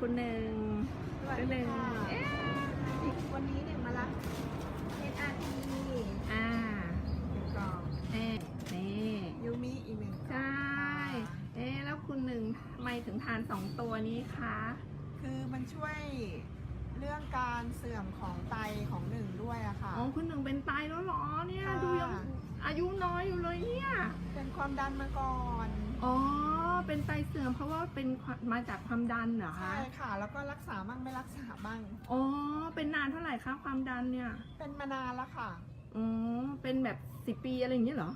คุณหนึ่งสวัสคุณหดีนึ่งค่ะเอ๊ะวันนี้เนี่ยมารับ SRT อ่าหนึ่งกล่องเอ๊ะนี่ยูมิอีกหนึ่งกล่องใช่เอ๊ะแล้วคุณหนึ่งทำไมถึงทานสองตัวนี้คะคือมันช่วยเรื่องการเสื่อมของไตของหนึ่งด้วยอะค่ะอ๋อคุณหนึ่งเป็นไตแล้วเหรอเนี่ยค่ะดูยังอายุน้อยอยู่เลยเนี่ย เป็นความดันมาก่อน อ๋อ เป็นไตเสื่อมเพราะว่าเป็นความมาจากความดันเหรอคะ ใช่ค่ะ แล้วก็รักษาบ้างไม่รักษาบ้างอ๋อ เป็นนานเท่าไหร่คะความดันเนี่ย เป็นมานานแล้วค่ะ อ๋อ เป็นแบบสิบปีอะไรอย่างเงี้ยเหรอ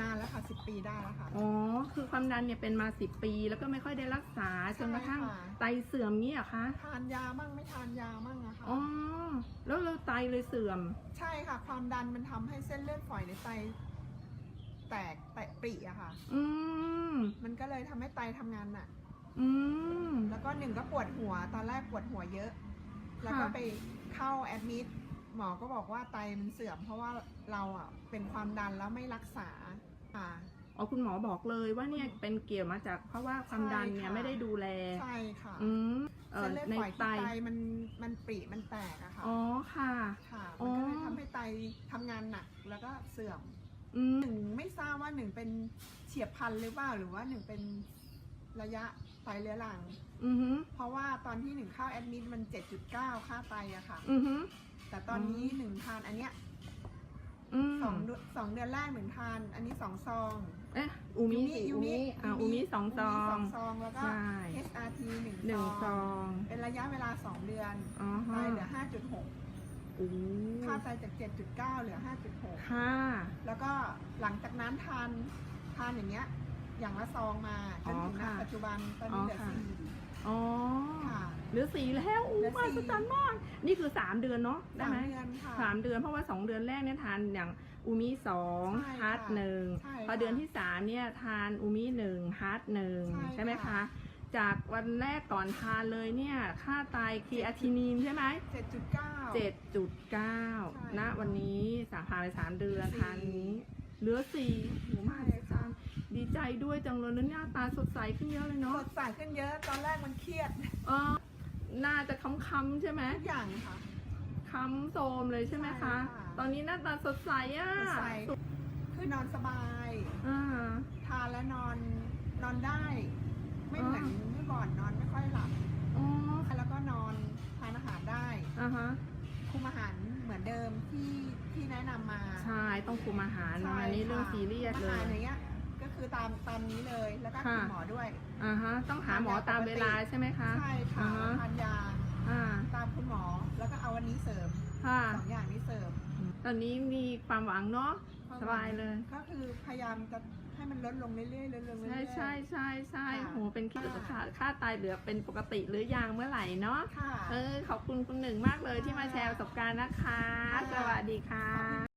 นานแล้วค่ะสิบปีได้แล้วค่ะ อ๋อ คือความดันเนี่ยเป็นมาสิบปี แล้วก็ไม่ค่อยได้รักษาจนกระทั่งใช่ค่ะไตเสื่อมเงี้ยเหรอคะ ทานยาบ้างไม่ทานยาบ้างอะค่ะ อ๋อ แล้วเราไตเลยเสื่อม ใช่ค่ะ ความดันมันทำให้เส้นเลือดฝอยในไต แตกแตกปริอะค่ะ อืม มันก็เลยทำให้ไตทำงานหนัก อืม แล้วก็หนึ่งก็ปวดหัว ตอนแรกปวดหัวเยอะ แล้วก็ค่ะไปเข้าแอดมิดหมอก็บอกว่าไตมันเสื่อม เพราะว่าเราอะเป็นความดันแล้วไม่รักษาค่ะอ๋อคุณหมอบอกเลยว่าเนี่ยเป็นเกี่ยวมาจากเพราะว่าความดันเนี่ยใช่ค่ะ ไม่ได้ดูแล ใช่ค่ะอืมเออเส้นเลือดในฝอยไต ที่ไตมันมันปริมันแตกอะค่ะอ๋อค่ะ ค่ะอ๋มันอก็เลยทำให้ไตทำงานหนักแล้วก็เสื่อม อืมหนึ่งไม่ทราบว่าหนึ่งเป็นเฉียบพลันหรือเปล่าหรือว่าหนึ่งเป็นระยะไตเรื้อรัง อือหือเพราะว่าตอนที่หนึ่งเข้าแอดมิดมัน 7.9 ค่าไตอะค่ะ อือหือแต่ตอนนี้หนึ่งทานอันเนี้ยอืมสองเดือนสองเดือนแรกหนึ่งทาน อันนี้สองซอง เอ๊ะอูมิสิอูมิอ่าอูมิสองซอสองงซองแล้วก็ ใช่ SRT หนึ่งหนึ่งซอง เป็นระยะเวลาสองเดือนอ๋อไตฮะเหลือ5.6โอ้ ค่าไตจาก 7.9เหลือ 5.6 ค่ะ แล้วก็หลังจากนั้นทานทานอย่างเงี้ย อย่างละซองมาจนถึงณปัจจุบันตอนนี้เหลือสี่อ๋อค่ะ เหลือสี่แล้วอู้เหลือมาสี่สจันมาก นี่คือสามเดือนเนาะได้สามไหมเดือนค่ะ สามเดือนเพราะว่าสองเดือนแรกเนี่ยทานอย่างอูมิสองใช่ฮาร์ดค่ะหนึ่งใช่พอค่ะเดือนที่สามเนี่ยทานอูมิหนึ่งฮาร์ดหนึ่งใช่ใช่ไหมคะ ค่ะ จากวันแรกก่อนทานเลยเนี่ย ค่าไตคีอาทินีนใช่ไหม7.9เจ็ดจุดเก้าใช่ณวันนี้สามผ่านไปสามเดือนสี่ทานนี้ เหลือสี่โหมากใช่ค่ะ ดีใจด้วยจังเลยแล้วหน้าตาสดใสขึ้นเยอะเลยสเนาะดใสขึ้นเยอะตอนแรกมันเครียดเออน่าจะค้ำๆใช่ไหมทุกอย่างค่ะ ค้ำโทรมเลยใช่ไหมคะ ใช่ค่ะ ตอนนี้หน้าตาสดใสอะสดใสคือนอนสบาย อ่า ทานแล้วนอนนอนได้ ไม่อ๋อเหมือนเมื่อก่อนนอนไม่ค่อยหลับอ๋อแล้วก็นอนทานอาหารได้อ่าฮะคุมอาหารเหมือนเดิมที่ที่แนะนำมาใช่ต้องคุมอาหารเนอะใช่อันนี้เรื่องค่ะซีเรียสเลอาหารยอย่างเงี้ยก็คือตามตามนี้เลยแล้วก็ค่ะคุณหมอด้วยอ่าฮะต้องหาหมอตามเวลาใช่ไหมคะใช่ค่ะอ่าฮะทานยาอ่าตามคุณหมอแล้วก็เอาวันนี้เสริมค่ะสองอย่างนี้เสริม ตอนนี้มีความหวังเนาะสบายเลย ก็คือพยายามจะ ให้มันลดลงเรื่อยๆลดลงเรื่ใช่อยๆใช่ใช่ใช่ค่ะ โหเป็นคิดค่าค่าตายเหลือเป็นปกติหรือยังเมื่อไหร่เนาะค่ะ เออขอบคุณคุณหนึ่งมากเลยที่มาแชร์ประสบการณ์นะคะค่ะสวัสดีค่ะ